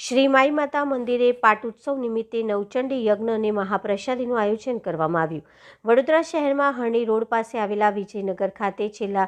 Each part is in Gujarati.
શ્રી માઈ માતા મંદિરે પાટોત્સવ નિમિત્તે નવચંડી યજ્ઞ અને મહાપ્રસાદીનું આયોજન કરવામાં આવ્યું. વડોદરા શહેરમાં હરણી રોડ પાસે આવેલા વિજયનગર ખાતે છેલ્લા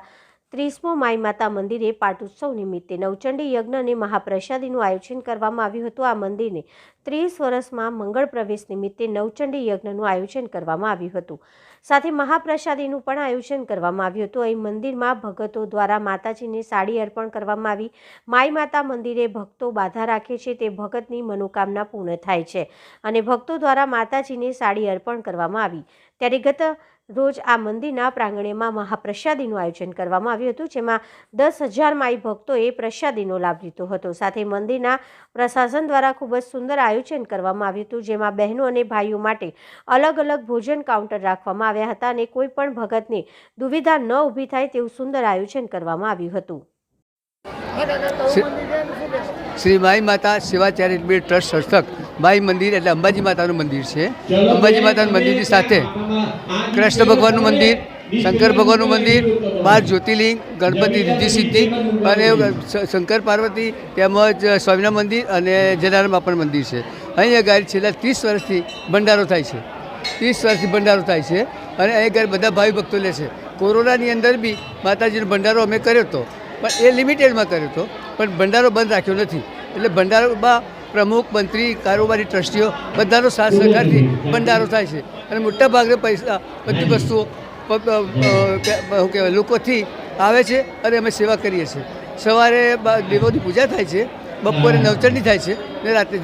ત્રીસમો માઈ માતા મંદિરે પાટોત્સવ નિમિત્તે નવચંડી યજ્ઞ અને મહાપ્રસાદીનું આયોજન કરવામાં આવ્યું હતું. આ મંદિરને ત્રીસ વર્ષમાં મંગળ પ્રવેશ નિમિત્તે નવચંડી યજ્ઞનું આયોજન કરવામાં આવ્યું હતું. સાથે મહાપ્રસાદીનું પણ આયોજન કરવામાં આવ્યું હતું. અહીં મંદિરમાં ભગતો દ્વારા માતાજીને સાડી અર્પણ કરવામાં આવી. માઈ માતા મંદિરે ભક્તો બાધા રાખે છે. તે ભગતની મનોકામના પૂર્ણ થાય છે અને ભક્તો દ્વારા માતાજીને સાડી અર્પણ કરવામાં આવી. ત્યારે ગત રોજ આ મંદિરના પ્રાંગણેમાં મહાપ્રસાદીનું આયોજન કરવામાં આવ્યું હતું, જેમાં દસ હજાર માઈ ભક્તોએ પ્રસાદીનો લાભ લીધો હતો. સાથે મંદિરના પ્રશાસન દ્વારા ખૂબ જ સુંદર આયોજન કરવામાં આવ્યું હતું, જેમાં બહેનો અને ભાઈઓ માટે અલગ અલગ ભોજન કાઉન્ટર રાખવામાં આવ્યા હતા અને કોઈ પણ ભગતને દુવિધા ન ઊભી થાય તેવું સુંદર આયોજન કરવામાં આવ્યું હતું. શ્રી માઈ માતા સેવા ચેરિટેબલ ટ્રસ્ટ સંસ્થક માઈ મંદિર એટલે અંબાજી માતાનું મંદિર છે. અંબાજી માતાનું મંદિરની સાથે કૃષ્ણ ભગવાનનું મંદિર, શંકર ભગવાનનું મંદિર, બાર જ્યોતિર્લિંગ, ગણપતિ રિદ્ધિ સિદ્ધિ અને શંકર પાર્વતી તેમજ સ્વામિનારાયણ મંદિર અને જલારામ બાપાનું મંદિર છે. અહીં આગળ છેલ્લા ત્રીસ વર્ષથી ભંડારો થાય છે. ત્રીસ વર્ષથી ભંડારો થાય છે અને અહીં આગળ બધા ભાવિ ભક્તો લે છે. કોરોનાની અંદર બી માતાજીનો ભંડારો અમે કર્યો હતો પણ એ લિમિટેડમાં કર્યો હતો પણ ભંડારો બંધ રાખ્યો નથી. એટલે ભંડારોમાં પ્રમુખ, મંત્રી, કારોબારી ટ્રસ્ટીઓ બધાનો સાથ સહકારથી ભંડારો થાય છે. અને મોટા ભાગે પૈસા, બધી વસ્તુઓ કહેવાય, લોકોથી આવે છે અને અમે સેવા કરીએ છીએ. સવારે દેવોની પૂજા થાય છે, બપોરે નવચંડી થાય છે, ને રાત્રે.